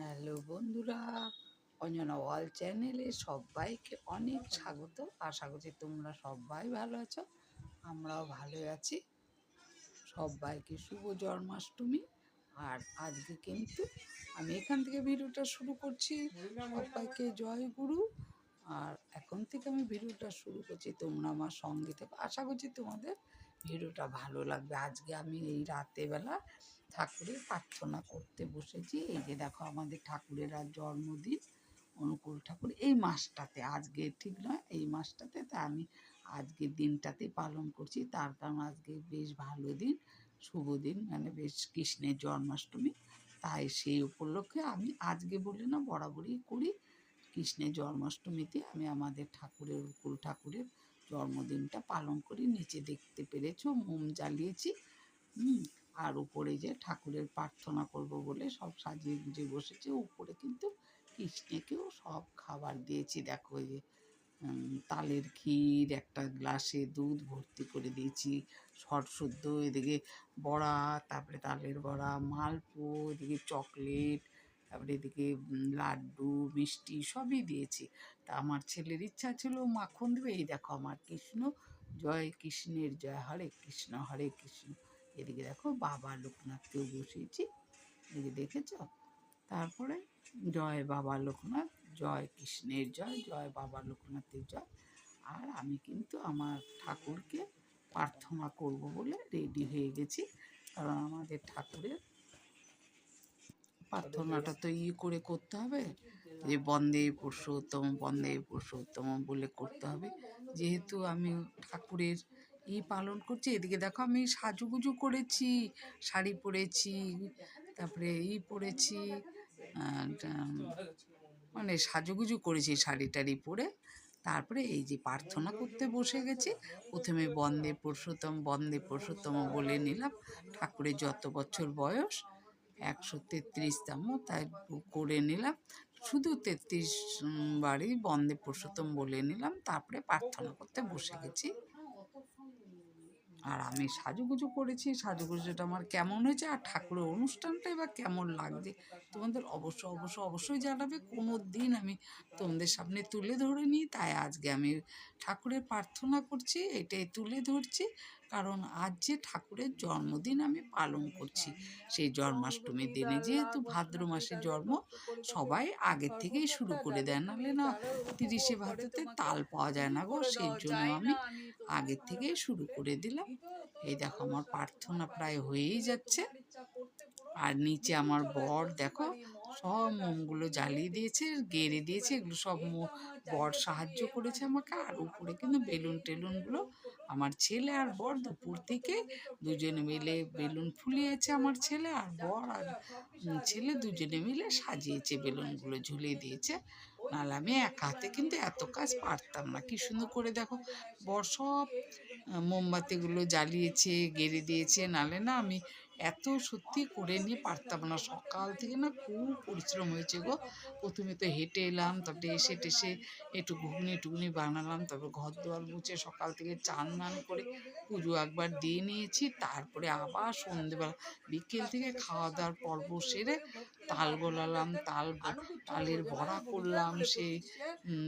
Hello বন্ধুরা, অঞ্জনা ওয়াল চ্যানেলে সবাইকে অনেক স্বাগত। আশা করছি তোমরা সবাই ভালো আছো, আমরাও ভালো আছি। সবাইকে শুভ জন্মাষ্টমী। আর আজকে কিন্তু আমি এখান থেকে ভিডিওটা শুরু করছি। সবাইকে জয় গুরু। আর এখন থেকে আমি ভিডিওটা শুরু করছি তোমরা আমার সঙ্গে থেকে। আশা করছি তোমাদের ভিডিওটা ভালো লাগবে। আজকে আমি এই রাতেবেলা ঠাকুরের প্রার্থনা করতে বসেছি। এই যে দেখো আমাদের ঠাকুরের আর জন্মদিন, অনুকূল ঠাকুর। এই মাসটাতে, আজকে ঠিক নয়, এই মাসটাতে তা আমি আজকের দিনটাতে পালন করছি। তার কারণ আজকে বেশ ভালো দিন, শুভ দিন মানে বেশ কৃষ্ণের জন্মাষ্টমী। তাই সেই উপলক্ষে আমি আজকে বলে না, বরাবরই করি কৃষ্ণের জন্মাষ্টমীতে আমি আমাদের ঠাকুরের, অনুকূল ঠাকুরের জন্মদিনটা পালন করি। নিচে দেখতে পেরেছ, মোম জ্বালিয়েছি। হুম আর উপরে যে ঠাকুরের প্রার্থনা করব বলে সব সাজিয়ে গুজিয়ে বসেছে, উপরে কিন্তু কৃষ্ণেকেও সব খাবার দিয়েছি। দেখো যে তালের ক্ষীর, একটা গ্লাসে দুধ ভর্তি করে দিয়েছি, সর শুদ্ধ, এদিকে বড়া, তারপরে তালের বড়া, মালপো, এদিকে চকলেট, তারপরে এদিকে লাড্ডু, মিষ্টি সবই দিয়েছি। তা আমার ছেলের ইচ্ছা ছিল মাখন দেবে। এই দেখো আমার কৃষ্ণ, জয় কৃষ্ণের, জয় হরে কৃষ্ণ হরে কৃষ্ণ। এদিকে দেখো বাবা লোকনাথকেও বসিয়েছি, এদিকে দেখেছ? তারপরে জয় বাবা লোকনাথ, জয় কৃষ্ণের জয় জয় বাবা লোকনাথের জয়। আর আমি কিন্তু আমার ঠাকুরকে প্রার্থনা করব বলে রেডি হয়ে গেছি। কারণ আমাদের ঠাকুরের প্রার্থনাটা তো ইয়ে করে করতে হবে যে বন্দে পুরুষোত্তম বন্দে পুরুষোত্তম বলে করতে হবে। যেহেতু আমি ঠাকুরের ই পালন করছি। এদিকে দেখো আমি সাজুগুজু করেছি, শাড়ি পরেছি, তারপরে ই পরেছি মানে সাজুগুজু করেছি শাড়ি টাড়ি পরে। তারপরে এই যে প্রার্থনা করতে বসে গেছি। প্রথমে বন্দে পুরুষোত্তম বন্দে পুরুষোত্তম বলে নিলাম। ঠাকুরের যত বছর বয়স, একশো তেত্রিশতম তাই করে নিলাম। শুধু তেত্রিশ বারই বন্দে পুরুষোত্তম বলে নিলাম। তারপরে প্রার্থনা করতে বসে গেছি। আর আমি সাজুগুজু করেছি সাজুগুজুটা আমার কেমন হয়েছে আর ঠাকুরের অনুষ্ঠানটাই বা কেমন লাগছে, তোমাদের অবশ্য অবশ্য, অবশ্যই জানাবে। কোনো দিন আমি তোমাদের সামনে তুলে ধরে নিই তাই আজকে আমি ঠাকুরের প্রার্থনা করছি, এটাই তুলে ধরছি। কারণ আজ যে ঠাকুরের জন্মদিন আমি পালন করছি, সেই জন্মাষ্টমীর দিনে যেহেতু ভাদ্র মাসে জন্ম, সবাই আগের থেকেই শুরু করে দেয় নাহলে না তিরিশে ভাদ্রতে তাল পাওয়া যায় না গো, সেই জন্য আমি আগের থেকেই শুরু করে দিলাম। এই দেখো আমার প্রার্থনা প্রায় হয়েই যাচ্ছে। আর নিচে আমার বর দেখো, সব মোমগুলো জ্বালিয়ে দিয়েছে, গেড়ে দিয়েছে, এগুলো সব বর সাহায্য করেছে আমাকে। আর উপরে কিন্তু বেলুন টেলুনগুলো আমার ছেলে আর বর দুপুর থেকে দুজনে মিলে বেলুন ফুলিয়েছে আমার ছেলে আর বর আর ছেলে দুজনে মিলে সাজিয়েছে বেলুনগুলো ঝুলিয়ে দিয়েছে। নাহলে আমি এক হাতে কিন্তু এত কাজ পারতাম না। কি সুন্দর করে দেখো, বর সব মোমবাতিগুলো জ্বালিয়েছে, গেড়ে দিয়েছে। নাহলে না আমি এত সত্যি করে নিয়ে পারতাম না। সকাল থেকে না খুব পরিশ্রম হয়েছে গো। প্রথমে তো হেঁটে এলাম, তারপরে এসে টেসে একটু ঘুগনি টুগনি বানালাম, তারপর ঘর দোয়ার মুছে সকাল থেকে চান মান করে পুজো একবার দিয়ে নিয়েছি, তারপরে আবার সন্ধেবেলা বিকেল থেকে খাওয়া দাওয়ার পর্ব সেরে তাল গোলালাম, তাল তালের বড়া করলাম, সেই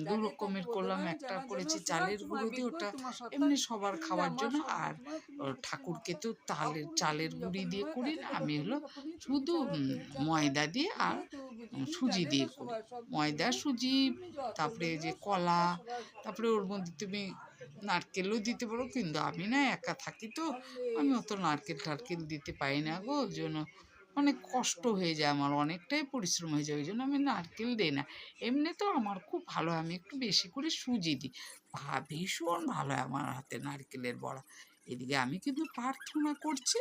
দু রকমের করলাম, একটা করেছি চালের গুঁড়ো দিয়ে, ওটা এমনি সবার খাওয়ার জন্য, আর ঠাকুরকে তো তালের, চালের গুঁড়ি দিয়ে করি না, আমি হলো শুধু ময়দা দিয়ে আর সুজি দিয়ে করি। ময়দা, সুজি, তারপরে যে কলা, তারপরে ওর মধ্যে তুমি নারকেলও দিতে পারো, কিন্তু আমি না একা থাকি তো, আমি অত নারকেল টারকেল দিতে পারি না গো ওই জন্য অনেক কষ্ট হয়ে যায় আমার, অনেকটাই পরিশ্রম হয়ে যায় ওই জন্য আমি নারকেল দিই না। এমনি তো আমার খুব ভালো হয় আমি একটু বেশি করে সুজি দিই। ভীষণ ভালো হয় আমার হাতে নারকেলের বড়া। এদিকে আমি কিন্তু প্রার্থনা করছি।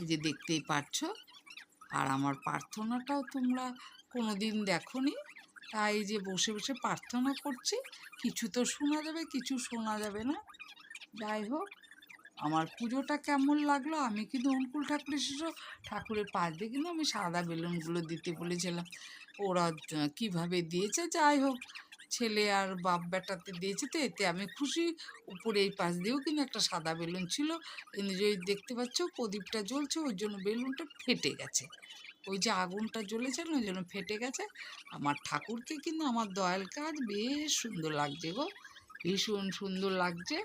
এই যে দেখতেই পাচ্ছ, আর আমার প্রার্থনাটাও তোমরা কোনো দিন দেখোনি। তাই যে বসে বসে প্রার্থনা করছি, কিছু তো শোনা যাবে, কিছু শোনা যাবে না। যাই হোক আমার পুজোটা কেমন লাগল? আমি কিন্তু অনুকূল ঠাকুরের শিশু ঠাকুরের পাশ দিয়ে কিন্তু আমি সাদা বেলুনগুলো দিতে বলেছিলাম। ওরা কীভাবে দিয়েছে? যাই হোক, ছেলে আর বাপ বেটাতে দিয়েছে তো, এতে আমি খুশি। উপরে এই পাশ দিয়েও কিন্তু একটা সাদা বেলুন ছিল। যদি দেখতে পাচ্ছ, প্রদীপটা জ্বলছে, ওই জন্য বেলুনটা ফেটে গেছে। ওই যে আগুনটা জ্বলেছে ওই জন্য ফেটে গেছে। আমার ঠাকুরকে কিন্তু আমার দয়াল কাজ বেশ সুন্দর লাগছে গো। ভীষণ সুন্দর লাগছে।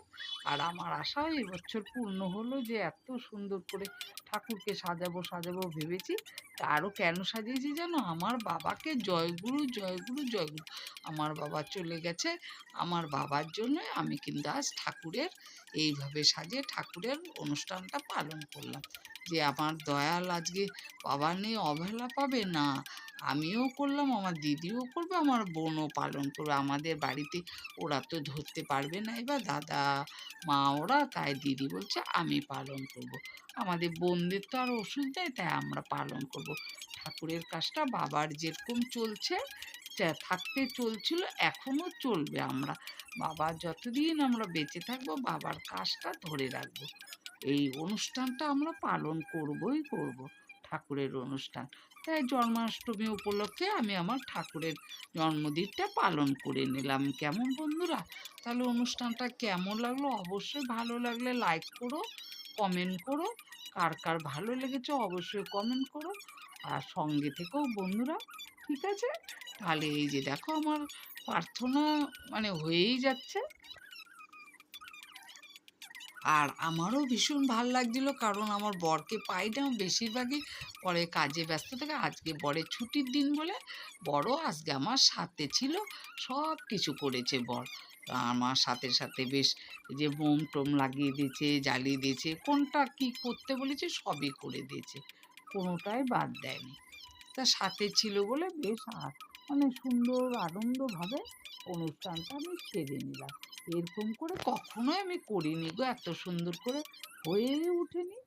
আর আমার আশা এই বছর পূর্ণ হলো যে এত সুন্দর করে ঠাকুরকে সাজাবো সাজাবো ভেবেছি। তা আরও কেন সাজিয়েছি জানো? আমার বাবাকে জয়গুরু জয়গুরু জয়গুরু আমার বাবা চলে গেছে। আমার বাবার জন্য আমি কিন্তু আজ ঠাকুরের এইভাবে সাজিয়ে ঠাকুরের অনুষ্ঠানটা পালন করলাম। যে আমার দয়াল আজকে বাবা নিয়ে অবহেলা পাবে? না, আমিও করলাম, আমার দিদিও করবে, আমার বোনও পালন করবে। আমাদের বাড়িতে ওরা তো ধরতে পারবে না। এবার দাদা, মা ওরা, তাই দিদি বলছে, আমি পালন করব। আমাদের বোনদের তো আর ওষুধ দেয় তাই আমরা পালন করব। ঠাকুরের কাজটা বাবার যেরকম চলছে থাকতে চলছিল এখনও চলবে। আমরা বাবা যতদিন আমরা বেঁচে থাকব, বাবার কাজটা ধরে রাখব। এই অনুষ্ঠানটা আমরা পালন করবই করব, ঠাকুরের অনুষ্ঠান। তাই জন্মাষ্টমী উপলক্ষে আমি আমার ঠাকুরের জন্মদিনটা পালন করে নিলাম। কেমন বন্ধুরা? তাহলে অনুষ্ঠানটা কেমন লাগল? অবশ্যই ভালো লাগলে লাইক করো কমেন্ট করো। কার কার ভালো লেগেছে অবশ্যই কমেন্ট করো। আর সঙ্গে থেকেও বন্ধুরা, ঠিক আছে? তাহলে এই যে দেখো আমার প্রার্থনা মানে হয়েই যাচ্ছে। আর আমারও ভীষণ ভালো লাগছিল কারণ আমার বরকে পাই না বেশিরভাগই পরে কাজে ব্যস্ত থাকে। আজকে বরের ছুটির দিন বলে বড় আজকে আমার সাথে ছিল, সব কিছু করেছে বর। আমার সাথে সাথে বেশ যে বোম টোম লাগিয়ে দিয়েছে, জ্বালিয়ে দিয়েছে, কোনটা কি করতে বলেছে সবই করে দিয়েছে, কোনোটাই বাদ দেয়নি। তা সাথে ছিল বলে বেশ আ- মানে সুন্দর আনন্দভাবে অনুষ্ঠানটা আমি সেরে নিলাম। এরকম করে কখনোই আমি করিনি গো, এত সুন্দর করে হয়ে ওঠেনি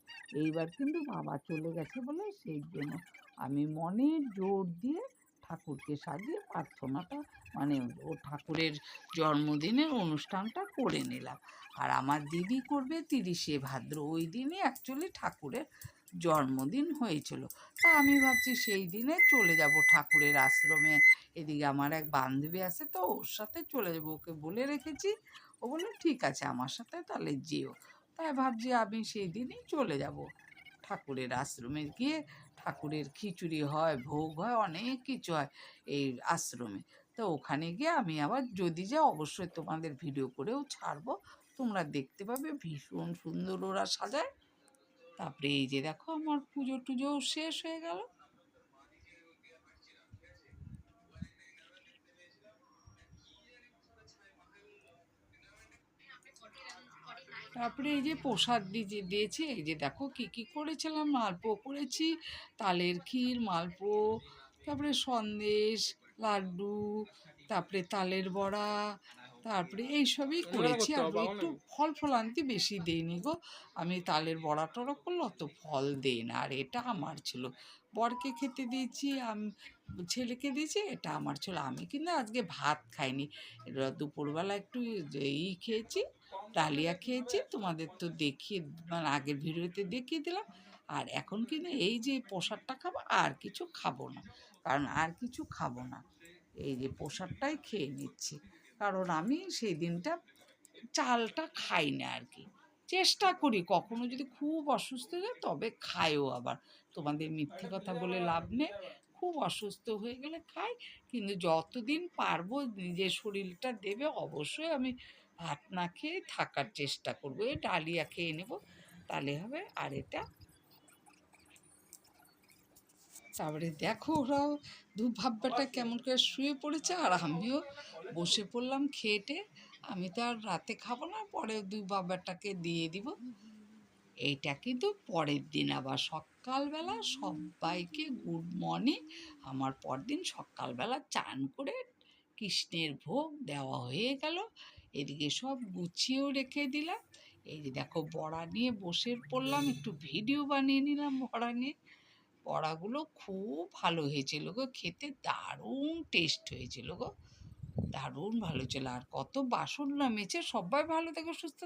এইবার কিন্তু বাবা চলে গেছে বলে সেই জন্য আমি মনের জোর দিয়ে ঠাকুরকে সাজিয়ে প্রার্থনাটা মানে ও ঠাকুরের জন্মদিনের অনুষ্ঠানটা করে নিলাম। আর আমার দিদি করবে তিরিশে ভাদ্র, ওই দিনই অ্যাকচুয়ালি ঠাকুরের জন্মদিন হয়েছিল। তা আমি ভাবছি সেই দিনে চলে যাব ঠাকুরের আশ্রমে। এদিকে আমার এক বান্ধবী আছে, তো ওর সাথে চলে যাব। ওকে বলে রেখেছি। ও বলল, ঠিক আছে, আমার সাথে তাহলে যেও। তাই ভাবছি আমি সেই দিনই চলে যাব। ঠাকুরের আশ্রমে গিয়ে ঠাকুরের খিচুড়ি হয়, ভোগ হয়, অনেক কিছু হয় এই আশ্রমে। তো ওখানে গিয়ে আমি আবার যদি যা অবশ্যই তোমাদের ভিডিও করেও ছাড়বো। তোমরা দেখতে পাবে, ভীষণ সুন্দর ওরা সাজায়। তারপরে এই যে দেখো আমার পুজো টুজো শেষ হয়ে গেল। তারপরে এই যে প্রসাদ দিয়ে দিয়েছি, এই যে দেখো কি কি করেছিলাম মালপো করেছি, তালের ক্ষীর মালপো তারপরে সন্দেশ, লাড্ডু, তারপরে তালের বড়া তারপরে এইসবই করেছি। আর একটু ফল ফলান্তি বেশি দিইনি গো। আমি তালের বড়া টড়া করলে অত ফল দিই না আর এটা আমার ছিল। বরকে খেতে দিয়েছি আমি ছেলেকে দিয়েছি এটা আমার ছিল। আমি কিন্তু আজকে ভাত খাইনি। এবার দুপুরবেলা একটু যে ই খেয়েছি ডালিয়া খেয়েছি তোমাদের তো দেখিয়ে মানে আগের ভিডিওতে দেখিয়ে দিলাম। আর এখন কিন্তু এই যে প্রসাদটা খাব আর কিছু খাব না। কারণ আর কিছু খাব না। এই যে প্রসাদটাই খেয়ে নিচ্ছি। কারণ আমি সেই দিনটা চালটা খাই না আর কি চেষ্টা করি কখনো যদি খুব অসুস্থ হয়ে তবে খায়ও আবার। তোমাদের মিথ্যে কথা বলে লাভ নেই। খুব অসুস্থ হয়ে গেলে খাই, কিন্তু যতদিন পারব নিজের শরীরটা দেবে অবশ্যই আমি ভাত না খেয়ে থাকার চেষ্টা করব। এই ডালিয়া খেয়ে নেব, তাহলে হবে আর এটা তারপরে দেখো ওরাও দু ভাববাটা কেমন করে শুয়ে পড়েছে আর আমিও বসে পড়লাম খেয়েটে আমি তো আর রাতে খাব না পরে দুই বাবাটাকে দিয়ে দিব। এইটা কিন্তু পরের দিন আবার সকালবেলা সবাইকে গুড মর্নিং। আমার পরদিন সকালবেলা চান করে কৃষ্ণের ভোগ দেওয়া হয়ে গেল। এদিকে সব গুছিয়েও রেখে দিলাম। এই যে দেখো বড়া নিয়ে বসে পড়লাম একটু ভিডিও বানিয়ে নিলাম বড়া নিয়ে। বড়াগুলো খুব ভালো হয়েছিল গো, খেতে দারুণ টেস্ট হয়েছিল গো। দারুণ ভালো ছিল, আর কত বাসন নামেছে, সবাই ভালো থেকো, সুস্থ